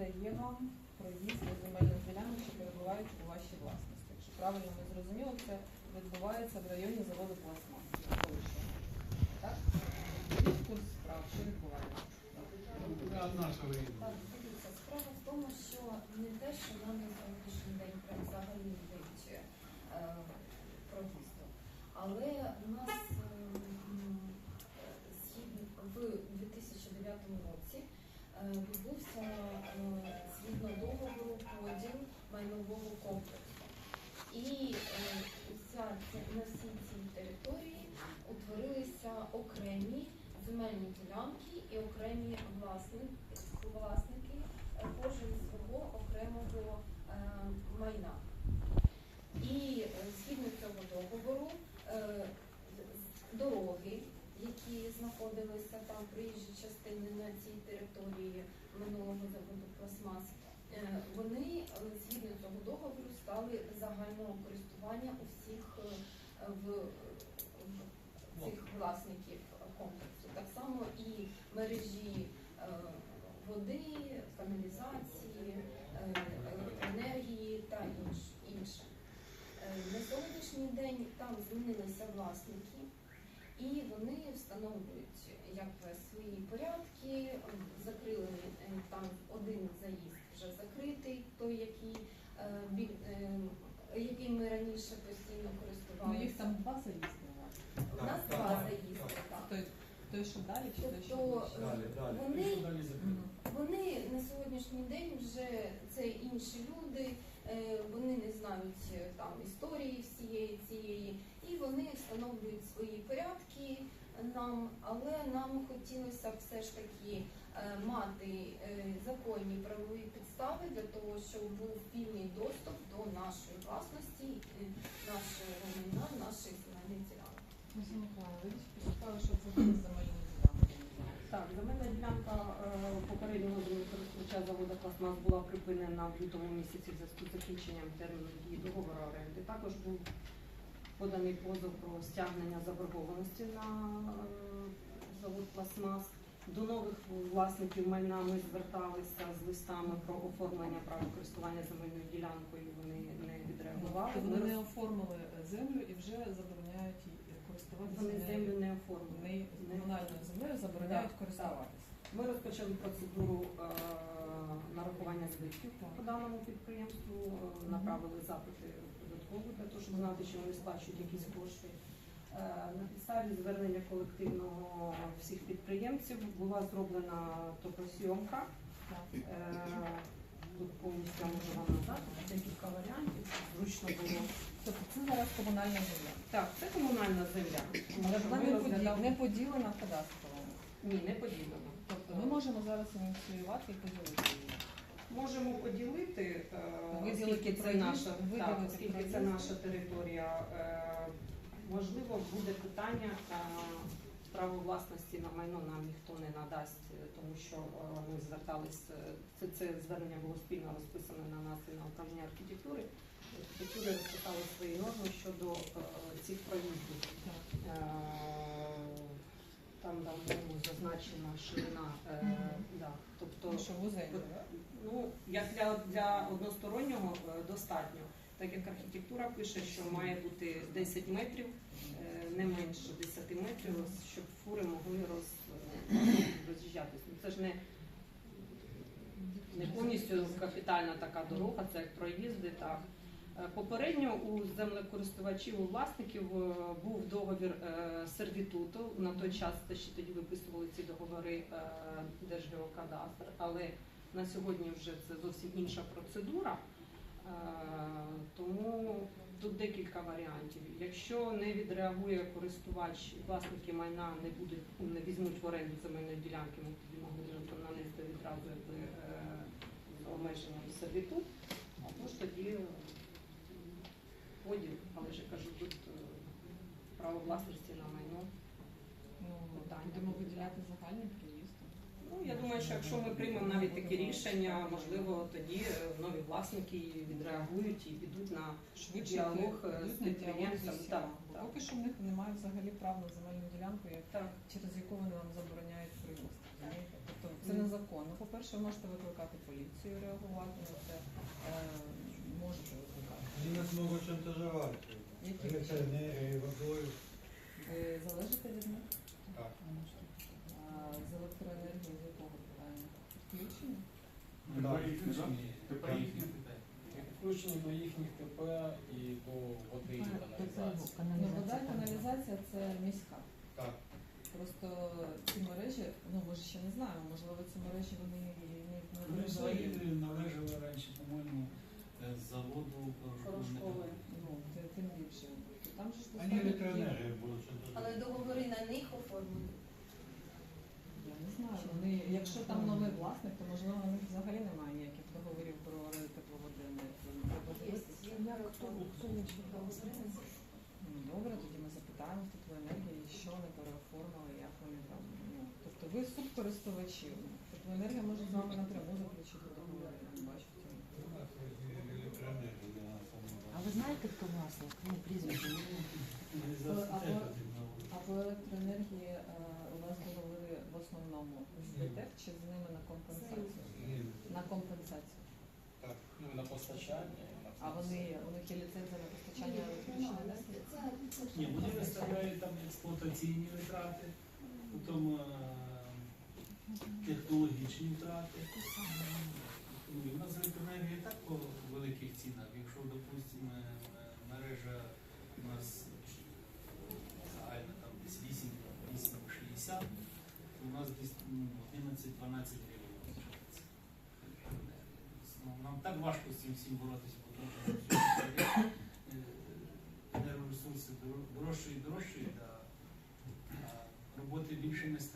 дає вам проїзд на земельних ділянок, що перебувають у вашій власності. Якщо правильно ми зрозуміли, це відбувається в районі заводу пластмас. Так? Курс справ, що відбувається? Наша. Так, дивіться, справа в тому, що не те, що нам на сьогоднішній день взагалі не дають е, проїзду. Але у нас е, м, згідно в 2009 році е, відбувся е, згідно договору поділ майнового комплексу. І е, ця- на всій цій території утворилися окремі земельні ділянки і окремі власник, власники, е, кожен свого окремого е, майна. І е, згідно цього договору е, з- дороги, які знаходилися там проїжджі частини на цій території минулого заводу пластмас, е, вони е, згідно цього договору стали загального користування у всіх е, в, в цих власників комплексу. Так само і мережі води, каналізації, електроенергії та інше. На сьогоднішній день там змінилися власники, і вони встановлюють якби, свої порядки, закрили е, там один заїзд вже закритий, той, який, е, е, яким ми раніше постійно Ну, їх там два заїзди у нас Так, два заїзди, так. Той, той, що далі, чи той, що Тобто. Далі, далі. Вони-. Вони на сьогоднішній день вже це інші люди, вони не знають там історії всієї встановлюють свої порядки нам, але нам хотілося б все ж таки е, мати е, законні правові підстави для того, щоб був вільний доступ до нашої власності, нашого майна, наших земельних ділянок. Ви сказали, що це буде земельні ділянки. Так, земельна ділянка е, попереднього користувача заводу «Пластмас» була припинена в лютому місяці в зв'язку з закінченням терміну дії договору оренди. Також був поданий позов про стягнення заборгованості на завод «Пластмас». До нових власників майна ми зверталися з листами про оформлення права користування земельною ділянкою. Вони не відреагували. Тобто Вони не оформили землю і вже забороняють її користуватися Вони землю не оформили. Вони комунальною землею забороняють користуватися. Ми розпочали процедуру е, нарахування збитків по даному підприємству, е, направили запити в податкову для того, щоб знати, чи вони сплачують якісь кошти. Е, На підставі звернення колективного всіх підприємців була зроблена топосйомка. Е, Тут повністю можу вам надати декілька варіантів, зручно було. Тобто це зараз комунальна земля. Так, це комунальна земля. Але вона не, поділена кадастровому. Ні, не поділено. Тобто ми можемо зараз ініціювати і поділити її. Можемо поділити, е, Виділити оскільки це проїзд, наша, так, оскільки це проїзд. наша територія. е, Можливо, буде питання е, право власності на майно нам ніхто не надасть, е, тому що е, ми звертались, е, це, це звернення було спільно розписане на нас і на управління архітектури. Архітектури розписали свої норми щодо е, цих проїздів. Е, Там давно зазначена ширина, е, да, тобто Тому що вузенько, так? Ну, як для, для одностороннього е, достатньо. Так як архітектура пише, що має бути 10 метрів, е, не менше 10 метрів, щоб фури могли роз, е, роз'їжджатися. Ну, Це ж не, не повністю капітальна така дорога, це як проїзди. Так. Е, Попередньо у землекористувачів, у власників е, був договір е, сервітуту. На той час що тоді виписували ці договори Держгеокадастр, але на сьогодні вже це зовсім інша процедура. Тому тут декілька варіантів. Якщо не відреагує користувач, власники майна не будуть не візьмуть в оренду земельної ділянки, ми тоді могли нанести відразу обмеженням сервітут, або ж тоді е, але ж я кажу, тут е, право власності на майно. Ну, будемо виділяти загальний проїзд. Ну, я думаю, що якщо ми приймемо навіть такі рішення, можливо, тоді е, нові власники відреагують і підуть на Швидше Діалог, е, з підприємцем, так, так. Поки що в них немає взагалі прав на земельну ділянку, як- через яку вони нам забороняють розумієте? Тобто це незаконно. По-перше, ви можете викликати поліцію, реагувати на це. Можете. Они нас могут водой. ви залежите від них? Так. А з електроенергії з якого питання? Підключення? Так. Тепер їхні питання. Включені до їхніх ТП і до води і каналізації. Ну, вода і каналізація це міська. Так. Просто ці мережі, ну ми ж ще не знаємо, можливо, ці мережі вони не, Вони взагалі. належали раніше, по-моєму, заводу Порошкової. Ну, це тим більше. Там же ж Они достатньо є- электроэнергией будут. Але договори на них оформлені. Я не знаю. Вони, якщо там новий власник, то можливо у них взагалі немає ніяких договорів про тепловоди. Треба дивитися. Ну, добре, тоді ми запитаємо в теплоенергії, що вони переоформили, як вони там. Ну, тобто ви субкористувачі. Теплоенергія може з вами напряму заключити договори. Знаєте, хто власник? Ну, прізвище. А по електроенергії е, у вас договори в основному з ДТЕК чи з ними на компенсацію? На компенсацію. Так, Ну, на постачання. і на А вони у них є ліцензія на постачання електричної енергії? Це ж Ні, вони виставляють там експлуатаційні витрати, потім е, технологічні втрати. Ну, і в нас електроенергія і так по великих цінах. Якщо, допустимо, е, мережа у нас загальна там десь 8, 8,60, то у нас десь ну, 11-12 гривень. виходить. Ну, нам так важко з цим всім боротися, бо тому що енергоресурси дорожчають, а а роботи більше не стає.